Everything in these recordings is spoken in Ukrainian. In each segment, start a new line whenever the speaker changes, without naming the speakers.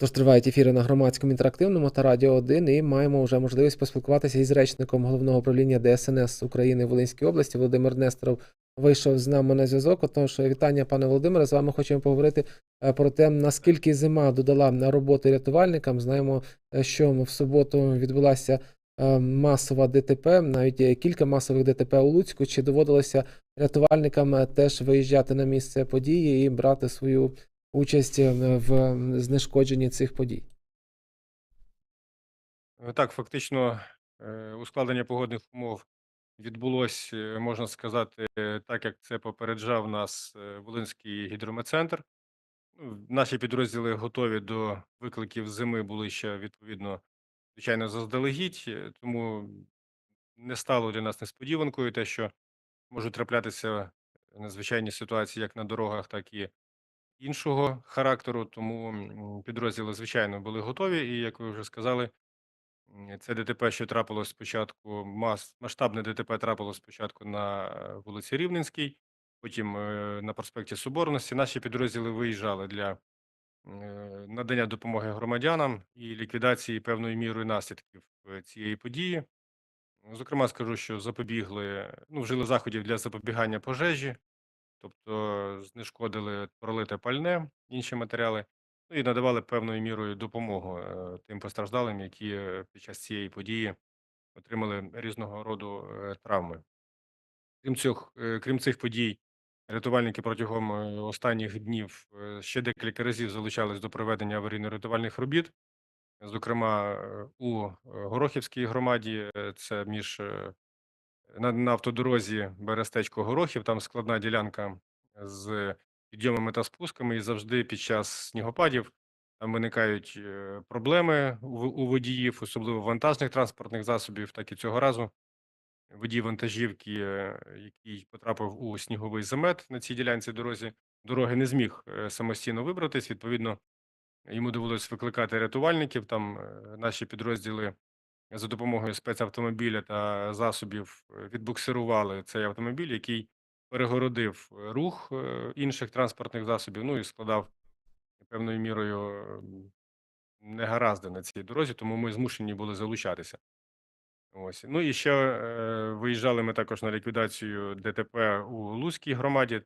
Тож тривають ефіри на громадському інтерактивному та Радіо 1 і маємо вже можливість поспілкуватися із речником головного управління ДСНС України в Волинській області. Володимир Несторов вийшов з нами на зв'язок. Отож, вітання, пане Володимире. З вами хочемо поговорити е, про те, наскільки зима додала на роботи рятувальникам. Знаємо, е, що в суботу відбулася е, масова ДТП, навіть кілька масових ДТП у Луцьку. Чи доводилося рятувальникам теж виїжджати на місце події і брати свою участь е, в знешкодженні цих подій?
Е, Так, фактично, е, ускладнення погодних умов відбулось, е, можна сказати, так як це попереджав нас Волинський гідрометцентр. Ну, Наші підрозділи готові до викликів зими були ще відповідно, звичайно, заздалегідь, тому не стало для нас несподіванкою те, що можуть траплятися надзвичайні ситуації як на дорогах, так і іншого характеру. Тому підрозділи, звичайно, були готові. І як ви вже сказали, Це ДТП, що трапилось спочатку, мас, масштабне ДТП трапилось спочатку на е, вулиці Рівненській, потім е, на проспекті Соборності. Наші підрозділи виїжджали для е, надання допомоги громадянам і ліквідації певною мірою наслідків цієї події. Зокрема, скажу, що запобігли, ну, вжили заходів для запобігання пожежі, тобто знешкодили пролите пальне, інші матеріали, ну і надавали певною мірою допомогу е, тим постраждалим, які е, під час цієї події отримали різного роду е, травми. Крім цих, е, крім цих подій, рятувальники протягом е, останніх днів е, ще декілька разів залучались до проведення аварійно-рятувальних робіт. Зокрема, е, у е, Горохівській громаді, е, це між е, на, на автодорозі Берестечко-Горохів, там складна ділянка з підйомами та спусками, і завжди під час снігопадів там виникають е, проблеми у, у водіїв, особливо вантажних транспортних засобів, так і цього разу. Водій вантажівки, е, який потрапив у сніговий замет на цій ділянці дорозі, дороги не зміг е, самостійно вибратись. Відповідно, йому довелось викликати рятувальників. Там наші підрозділи за допомогою спецавтомобіля та засобів е, відбуксирували цей автомобіль, який перегородив е, рух е, інших транспортних засобів, ну і складав певною мірою м, негаразди на цій дорозі, тому ми змушені були залучатися. Ось. Ну і ще е, виїжджали ми також на ліквідацію ДТП у Луцькій громаді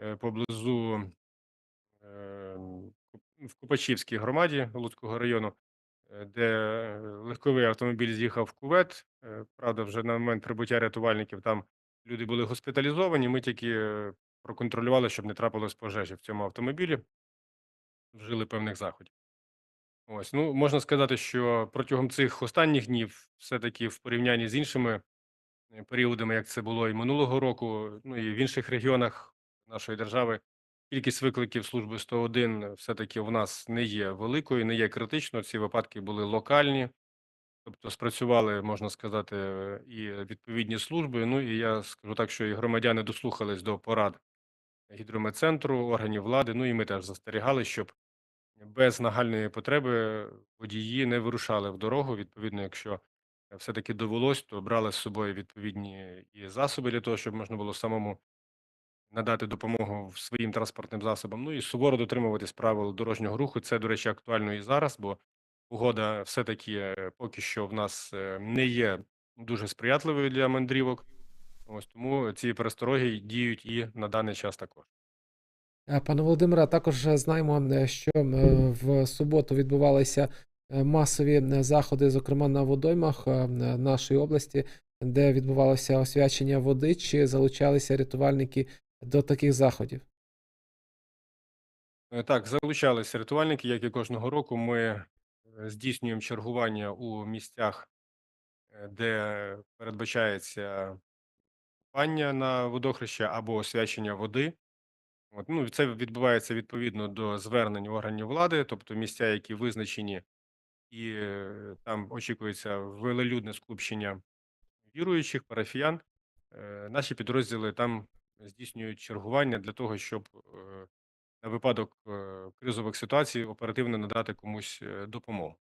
е, поблизу е, в Купачівській громаді Луцького району, де е, легковий автомобіль з'їхав в кувет. Е, Правда, вже на момент прибуття рятувальників там люди були госпіталізовані. Ми тільки е, проконтролювали, щоб не трапилось пожежі в цьому автомобілі, вжили певних заходів. Ось, ну можна сказати, що протягом цих останніх днів, все-таки в порівнянні з іншими е, періодами, як це було і минулого року, ну і в інших регіонах нашої держави, кількість викликів служби 101 все-таки в нас не є великою, не є критичною. Ці випадки були локальні, тобто спрацювали, можна сказати, е, і відповідні служби. Ну і я скажу так, що і громадяни дослухались до порад гідрометцентру, органів влади. Ну і ми теж застерігали, щоб без нагальної потреби водії не вирушали в дорогу. Відповідно, якщо все-таки довелось, то брали з собою відповідні і засоби для того, щоб можна було самому надати допомогу своїм транспортним засобам. Ну і суворо дотримуватись правил дорожнього руху. Це, до речі, актуально і зараз, бо погода все-таки е, поки що в нас е, не є дуже сприятливою для мандрівок. Ось тому ці перестороги діють і на даний час також.
Е, Пане Володимире, також знаємо, що в суботу відбувалися масові заходи, зокрема на водоймах нашої області, де відбувалося освячення води, чи залучалися рятувальники до таких заходів?
Е, Так, залучалися рятувальники, як і кожного року. Ми е, здійснюємо чергування у місцях, е, де передбачається купання на водохреща або освячення води. От, ну, це відбувається відповідно до звернень органів влади, тобто місця, які визначені, і там очікується велелюдне скупчення віруючих, парафіян. Наші підрозділи там здійснюють чергування для того, щоб е, на випадок е, кризових ситуацій оперативно надати комусь е, допомогу.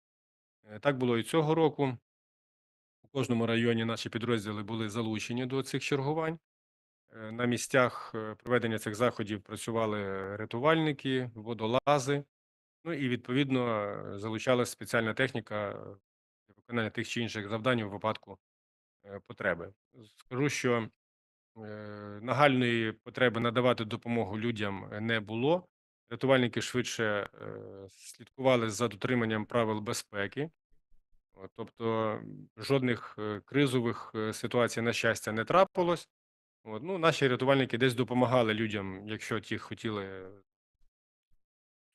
Так було і цього року. У кожному районі наші підрозділи були залучені до цих чергувань. На місцях проведення цих заходів працювали рятувальники, водолази. Ну і відповідно залучалась спеціальна техніка для виконання тих чи інших завдань у випадку потреби. Скажу, що нагальної потреби надавати допомогу людям е, не було. Рятувальники швидше е, слідкували за дотриманням правил безпеки. Тобто жодних е, кризових е, ситуацій, на щастя, не трапилось. Ну, наші рятувальники десь допомагали людям, якщо ті хотіли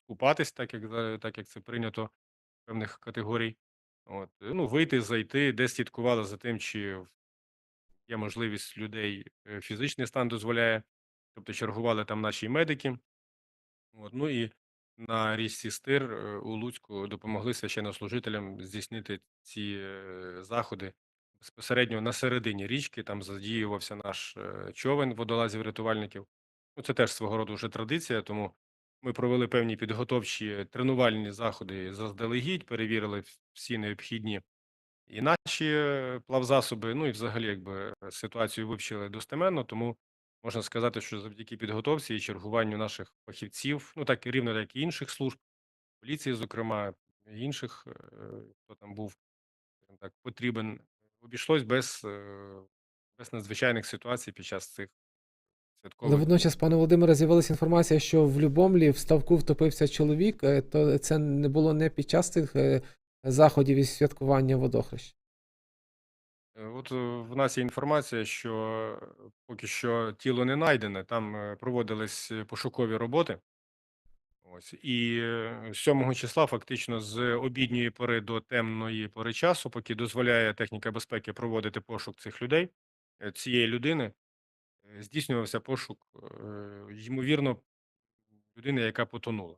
купатись, так як, так як це прийнято певних категорій. От, е, ну, вийти, зайти, десь слідкували за тим, чи є можливість людей, е, фізичний стан дозволяє, тобто чергували там наші медики. От, ну і на річці Стир е, у Луцьку допомогли священнослужителям здійснити ці е, заходи безпосередньо на середині річки. Там задіювався наш човен водолазів-рятувальників. Ну, це теж свого роду вже традиція, тому ми провели певні підготовчі тренувальні заходи заздалегідь, перевірили всі необхідні і наші плавзасоби. Ну і взагалі, якби ситуацію вивчили достеменно, тому можна сказати, що завдяки підготовці і чергуванню наших фахівців, ну так і рівно як і інших служб, поліції, зокрема, і інших, е, хто там був так, потрібен, обійшлось без, е, без надзвичайних ситуацій під час цих
Але водночас, пане Володимире, з'явилася інформація, що в Любомлі в ставку втопився чоловік, е, то це не було не під час цих заходів із святкування водохреща.
Е, От е, в нас є інформація, що е, поки що тіло не знайдене, там проводились пошукові роботи. Ось і е, 7 числа, фактично, з обідньої пори до темної пори часу, поки дозволяє техніка безпеки проводити пошук цих людей, цієї людини, здійснювався пошук, ймовірно, людини, яка потонула.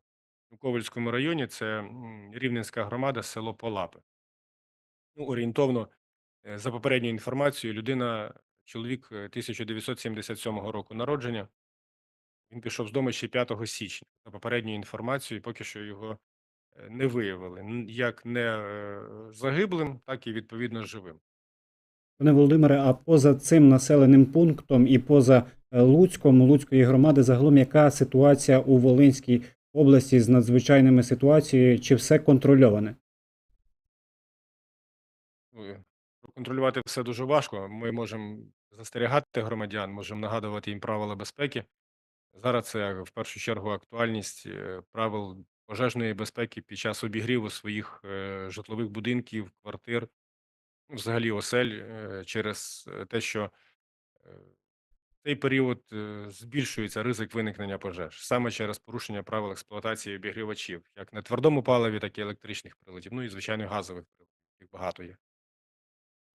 У Ковальському районі це Рівненська громада, село Полапи. Ну, орієнтовно, е, за попередньою інформацією, людина, чоловік е, 1977 року народження. Він пішов з дому ще 5 січня. За попередньою інформацією, поки що його е, не виявили як не е, загиблим, так і відповідно живим.
Пане Володимире, а поза цим населеним пунктом і поза е, Луцьком, Луцької громади, загалом яка ситуація у Волинській області з надзвичайними ситуаціями? Чи все контрольоване?
Ну, е, все дуже важко. Ми можемо застерігати громадян, можемо нагадувати їм правила безпеки. Зараз це в першу чергу актуальність е, правил пожежної безпеки під час обігріву своїх е, житлових будинків, квартир, ну, взагалі осель, е, через те, що цей період е, збільшується ризик виникнення пожеж саме через порушення правил експлуатації обігрівачів, як на твердому паливі, так і електричних приладів, ну і звичайно газових приладів, їх багато є.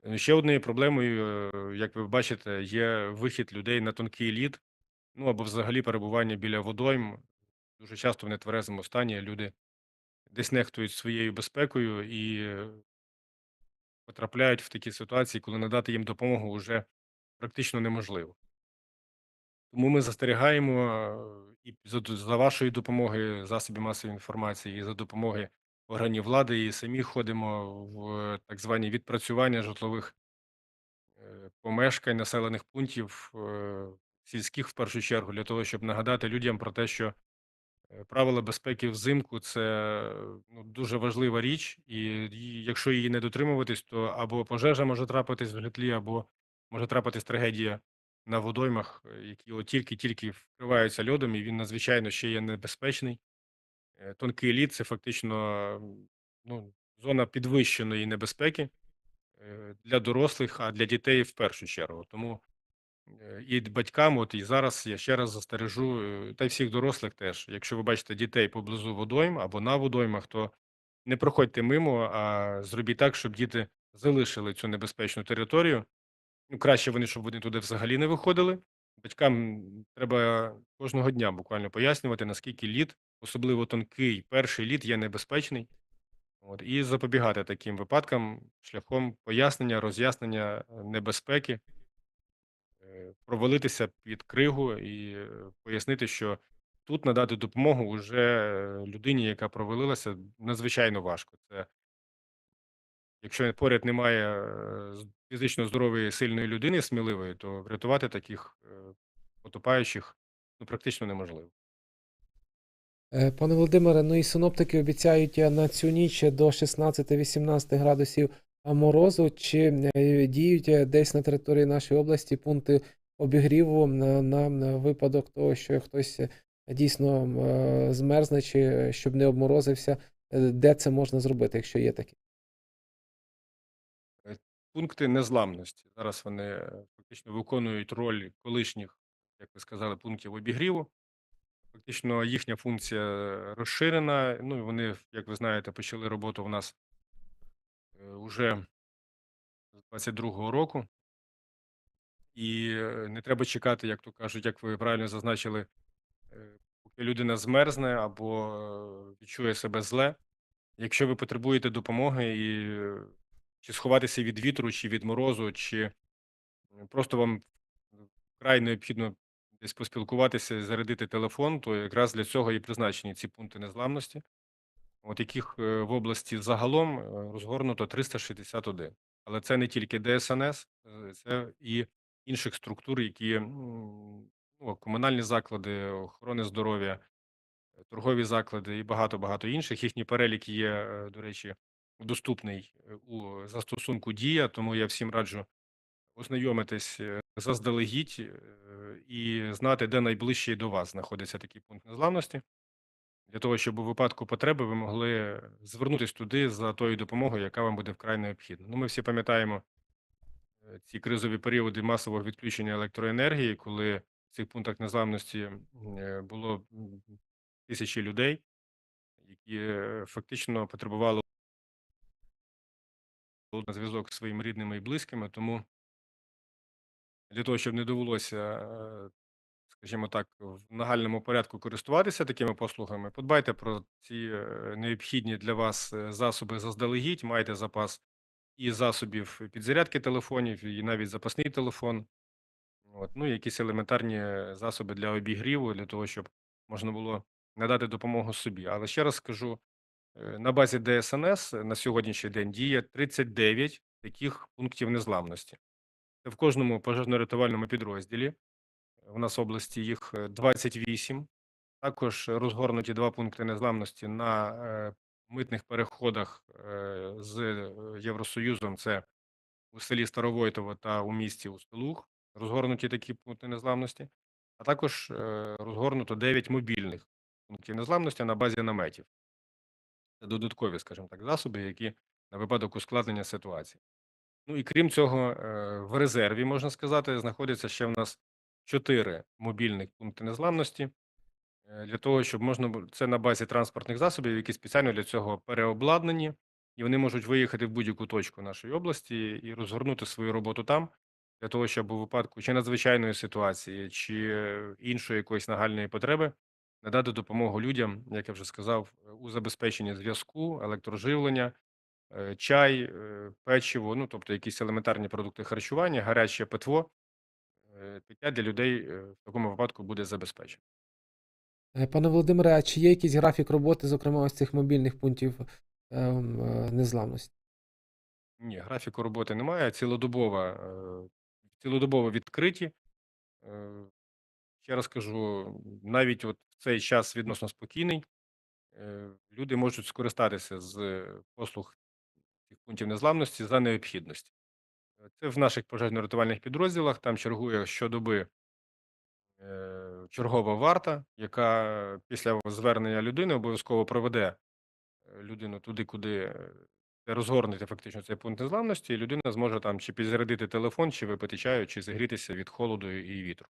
Е, Ще однією проблемою, е, як ви бачите, є вихід людей на тонкий лід, ну або взагалі перебування біля водойм. Дуже часто в нетверезому стані люди десь нехтують своєю безпекою і потрапляють в такі ситуації, коли надати їм допомогу вже практично неможливо. Тому ми застерігаємо е, і за, вашої допомоги засобів масової інформації, і за допомоги органів влади, і самі ходимо в так звані відпрацювання житлових е, помешкань, населених пунктів, е, сільських в першу чергу, для того, щоб нагадати людям про те, що правила безпеки взимку це ну, дуже важлива річ, і якщо її не дотримуватись, то або пожежа може трапитись в житлі, або може трапитись трагедія на водоймах, е, які тільки-тільки вкриваються льодом, і він надзвичайно ще є небезпечний. Е, Тонкий лід це фактично ну, зона підвищеної небезпеки е, для дорослих, а для дітей в першу чергу. Тому е, і батькам, от і зараз я ще раз застережу, та й всіх дорослих теж. Якщо ви бачите дітей поблизу водойм або на водоймах, то не проходьте мимо, а зробіть так, щоб діти залишили цю небезпечну територію. Ну, краще вони, щоб вони туди взагалі не виходили. Батькам треба кожного дня буквально пояснювати, наскільки лід, особливо тонкий перший лід, є небезпечний. От, і запобігати таким випадкам шляхом пояснення, роз'яснення е, небезпеки, е, провалитися під кригу і е, пояснити, що тут надати допомогу вже е, людині, яка провалилася, надзвичайно важко. Це якщо поряд немає е, фізично здорової сильної людини, сміливої, то врятувати таких е, потопаючих ну, практично неможливо.
Е, Пане Володимире, ну і синоптики обіцяють на цю ніч до 16-18 градусів морозу. Чи діють десь на території нашої області пункти обігріву на, на, випадок того, що хтось дійсно змерзне, чи щоб не обморозився, де це можна зробити, якщо є такі?
Пункти незламності. Зараз вони е, фактично виконують роль колишніх, як ви сказали, пунктів обігріву. Фактично їхня функція е, розширена. Ну і вони, як ви знаєте, почали роботу в нас вже з 22-го року. І е, не треба чекати, як то кажуть, як ви правильно зазначили, е, поки людина змерзне або е, відчує себе зле. Якщо ви потребуєте допомоги і е, чи сховатися від вітру, чи від морозу, чи просто вам вкрай необхідно десь поспілкуватися, зарядити телефон, то якраз для цього і призначені ці пункти незламності, от яких е, в області загалом е, розгорнуто 361. Але це не тільки ДСНС, е, це і інших структур, які ну, комунальні заклади, охорони здоров'я, торгові заклади і багато-багато інших. Їхній перелік є, до речі, доступний е, у застосунку Дія, тому я всім раджу ознайомитись е, заздалегідь е, і знати, де найближчий до вас знаходиться такий пункт незламності, для того, щоб у випадку потреби ви могли звернутися туди за тою допомогою, яка вам буде вкрай необхідна. Ну, ми всі пам'ятаємо е, ці кризові періоди масового відключення електроенергії, коли в цих пунктах незламності було тисячі людей, які фактично потребували на зв'язок з своїми рідними і близькими. Тому для того, щоб не довелося, е, скажімо так, в нагальному порядку користуватися такими послугами, подбайте про ці е, необхідні для вас е, засоби заздалегідь, майте запас і засобів підзарядки телефонів, і навіть запасний телефон. От, ну, якісь елементарні засоби для обігріву, для того, щоб можна було надати допомогу собі. Але ще раз скажу, на базі ДСНС на сьогоднішній день діє 39 таких пунктів незламності. Це в кожному пожежно-рятувальному підрозділі. У нас в області їх е, 28. Також розгорнуті два пункти незламності на е, митних переходах е, з е, Євросоюзом. Це у селі Старовойтово та у місті Устилух. Розгорнуті такі пункти незламності. А також е, розгорнуто 9 мобільних пунктів незламності на базі наметів. Це додаткові, скажімо так, засоби, які на випадок ускладнення ситуації. Ну і крім цього, е, в резерві, можна сказати, знаходяться ще в нас чотири мобільних пункти незламності е, для того, щоб можна це на базі транспортних засобів, які спеціально для цього переобладнані, і вони можуть виїхати в будь-яку точку нашої області і розгорнути свою роботу там, для того, щоб у випадку чи надзвичайної ситуації, чи е, іншої якоїсь нагальної потреби надати допомогу людям, як я вже сказав, у забезпеченні зв'язку, електроживлення, е, чай, е, печиво, ну тобто якісь елементарні продукти харчування, гаряче питво, е, пиття для людей е, в такому випадку буде забезпечено.
Е, Пане Володимире, а чи є якийсь графік роботи, зокрема ось цих мобільних пунктів ем, е, незламності?
Ні, графіку роботи немає. Цілодобова, е, цілодобово відкриті. Е, Ще раз кажу, навіть от в цей час відносно спокійний, е, люди можуть скористатися з послуг цих пунктів незламності за необхідності. Е, Це в наших пожежно-рятувальних підрозділах. Там чергує щодоби е, чергова варта, яка після звернення людини обов'язково проведе е, людину туди, куди е, розгорнути фактично цей пункт незламності, і людина зможе там чи підзарядити телефон, чи випити чаю, чи зігрітися від холоду і вітру.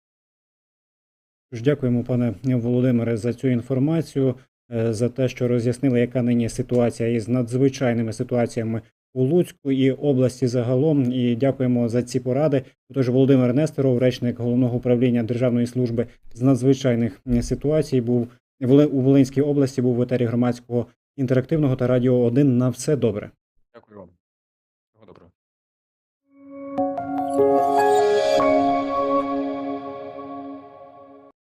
Тож дякуємо, пане Володимире, за цю інформацію, е, за те, що роз'яснили, яка нині ситуація із надзвичайними ситуаціями у Луцьку і області загалом. І дякуємо за ці поради. Тож Володимир Нестеров, речник головного управління Державної служби з надзвичайних ситуацій, був у Волинській області, був в етері громадського інтерактивного та радіо 1. На все добре.
Дякую вам. Всього доброго.